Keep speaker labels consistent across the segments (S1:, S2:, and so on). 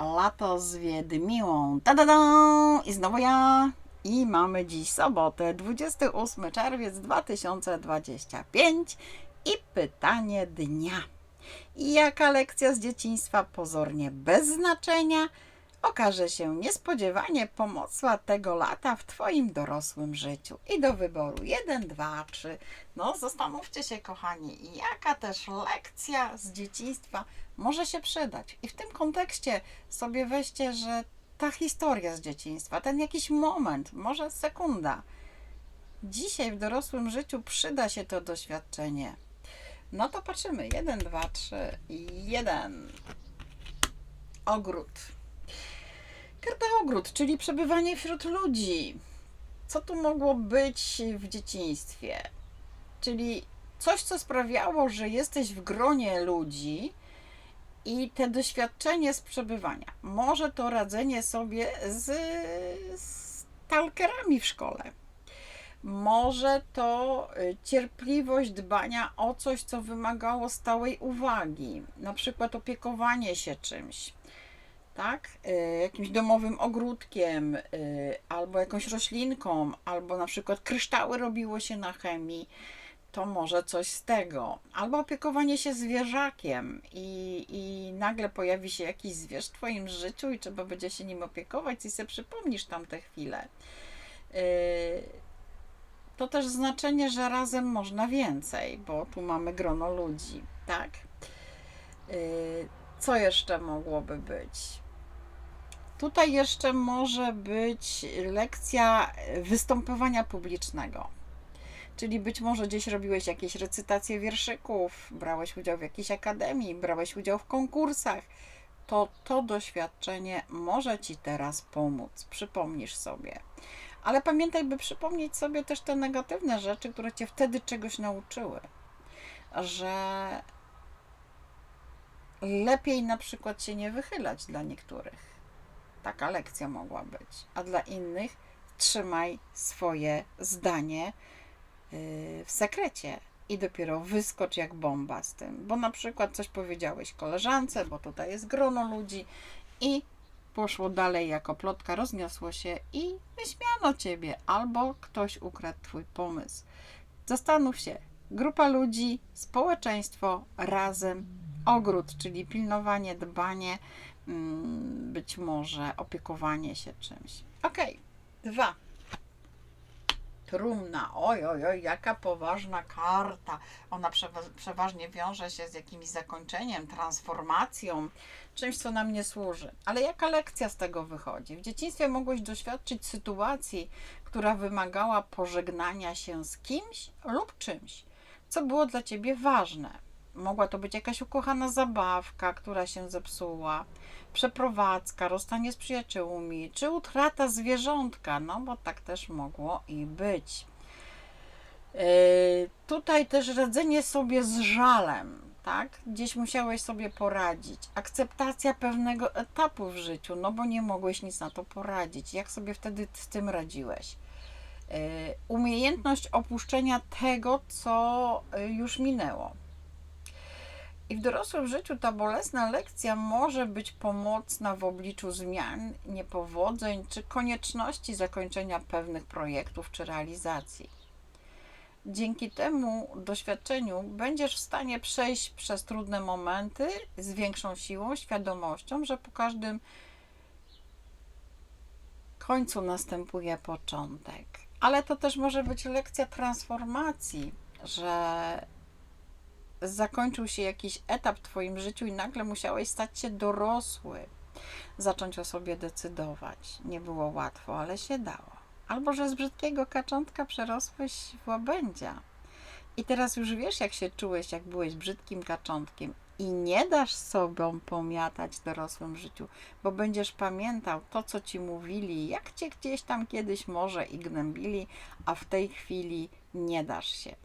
S1: Lato z Wiedymiłą. Ta-da-da! I znowu ja. I mamy dziś sobotę, 28 czerwiec 2025 i pytanie dnia. Jaka lekcja z dzieciństwa pozornie bez znaczenia okaże się niespodziewanie pomocna tego lata w Twoim dorosłym życiu? I do wyboru 1, 2, 3. No, zastanówcie się, kochani, jaka też lekcja z dzieciństwa może się przydać. I w tym kontekście sobie weźcie, że ta historia z dzieciństwa, ten jakiś moment, może sekunda, dzisiaj w dorosłym życiu przyda się to doświadczenie. No to patrzymy. Jeden, dwa, trzy. Jeden. Ogród. Karta ogród, czyli przebywanie wśród ludzi. Co tu mogło być w dzieciństwie? Czyli coś, co sprawiało, że jesteś w gronie ludzi i te doświadczenie z przebywania. Może to radzenie sobie z, z stalkerami w szkole. Może to y, cierpliwość dbania o coś, co wymagało stałej uwagi, na przykład opiekowanie się czymś, tak? Y, Jakimś domowym ogródkiem, y, albo jakąś roślinką, albo na przykład kryształy robiło się na chemii, to może coś z tego. Albo opiekowanie się zwierzakiem i, i nagle pojawi się jakiś zwierz w Twoim życiu i trzeba będzie się nim opiekować i sobie przypomnisz tamte chwile. Yy, to też znaczenie, że razem można więcej, bo tu mamy grono ludzi, tak? Co jeszcze mogłoby być? Tutaj jeszcze może być lekcja występowania publicznego. Czyli być może gdzieś robiłeś jakieś recytacje wierszyków, brałeś udział w jakiejś akademii, brałeś udział w konkursach. To to doświadczenie może ci teraz pomóc. Przypomnisz sobie. Ale pamiętaj, by przypomnieć sobie też te negatywne rzeczy, które cię wtedy czegoś nauczyły. Że lepiej na przykład się nie wychylać dla niektórych. Taka lekcja mogła być. A dla innych trzymaj swoje zdanie yy, w sekrecie i dopiero wyskocz jak bomba z tym. Bo na przykład coś powiedziałeś koleżance, bo tutaj jest grono ludzi i poszło dalej jako plotka, rozniosło się i wyśmiano ciebie, albo ktoś ukradł twój pomysł. Zastanów się, grupa ludzi, społeczeństwo, razem, ogród, czyli pilnowanie, dbanie, być może opiekowanie się czymś. Okej, dwa. Trumna, oj, oj, oj, jaka poważna karta. Ona przewa- przeważnie wiąże się z jakimś zakończeniem, transformacją, czymś, co nam nie służy. Ale jaka lekcja z tego wychodzi? W dzieciństwie mogłeś doświadczyć sytuacji, która wymagała pożegnania się z kimś lub czymś, co było dla ciebie ważne. Mogła to być jakaś ukochana zabawka, która się zepsuła, przeprowadzka, rozstanie z przyjaciółmi, czy utrata zwierzątka, no bo tak też mogło i być. Yy, tutaj też radzenie sobie z żalem, tak? Gdzieś musiałeś sobie poradzić. Akceptacja pewnego etapu w życiu, no bo nie mogłeś nic na to poradzić. Jak sobie wtedy z tym radziłeś? Yy, umiejętność opuszczenia tego, co y, już minęło. I w dorosłym życiu ta bolesna lekcja może być pomocna w obliczu zmian, niepowodzeń czy konieczności zakończenia pewnych projektów czy realizacji. Dzięki temu doświadczeniu będziesz w stanie przejść przez trudne momenty z większą siłą, świadomością, że po każdym końcu następuje początek. Ale to też może być lekcja transformacji, że zakończył się jakiś etap w Twoim życiu i nagle musiałeś stać się dorosły, zacząć o sobie decydować. Nie było łatwo, ale się dało. Albo że z brzydkiego kaczątka przerosłeś w łabędzia. I teraz już wiesz, jak się czułeś, jak byłeś brzydkim kaczątkiem. I nie dasz sobą pomiatać w dorosłym życiu, bo będziesz pamiętał to, co ci mówili, jak cię gdzieś tam kiedyś może i gnębili, a w tej chwili nie dasz się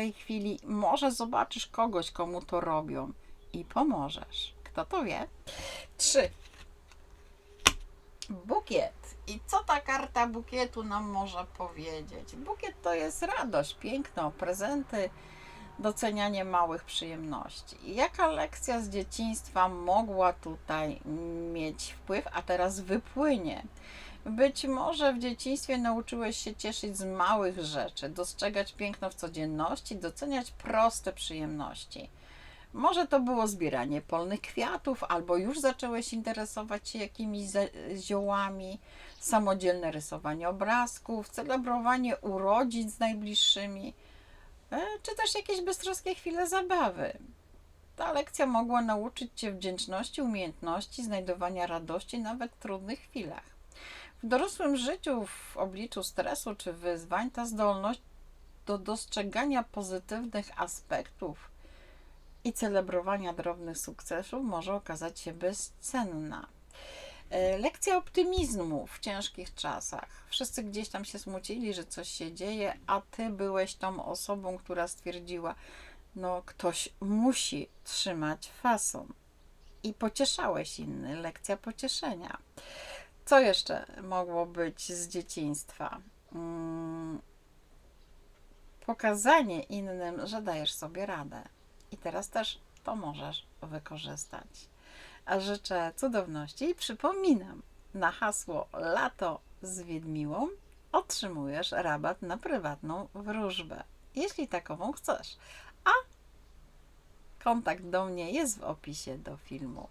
S1: tej chwili może zobaczysz kogoś, komu to robią i pomożesz. Kto to wie? Trzy. Bukiet. I co ta karta bukietu nam może powiedzieć? Bukiet to jest radość, piękno, prezenty, docenianie małych przyjemności. I Jaka lekcja z dzieciństwa mogła tutaj mieć wpływ, a teraz wypłynie? Być może w dzieciństwie nauczyłeś się cieszyć z małych rzeczy, dostrzegać piękno w codzienności, doceniać proste przyjemności. Może to było zbieranie polnych kwiatów, albo już zacząłeś interesować się jakimiś ziołami, samodzielne rysowanie obrazków, celebrowanie urodzin z najbliższymi, e, czy też jakieś beztroskie chwile zabawy. Ta lekcja mogła nauczyć Cię wdzięczności, umiejętności, znajdowania radości nawet w trudnych chwilach. W dorosłym życiu, w obliczu stresu czy wyzwań, ta zdolność do dostrzegania pozytywnych aspektów i celebrowania drobnych sukcesów może okazać się bezcenna. E, Lekcja optymizmu w ciężkich czasach. Wszyscy gdzieś tam się smucili, że coś się dzieje, a ty byłeś tą osobą, która stwierdziła, no ktoś musi trzymać fason. I pocieszałeś inny. Lekcja pocieszenia. Co jeszcze mogło być z dzieciństwa? Mm, pokazanie innym, że dajesz sobie radę. I teraz też to możesz wykorzystać. A życzę cudowności i przypominam, na hasło lato z Wiedmiłą otrzymujesz rabat na prywatną wróżbę, jeśli takową chcesz. A kontakt do mnie jest w opisie do filmu.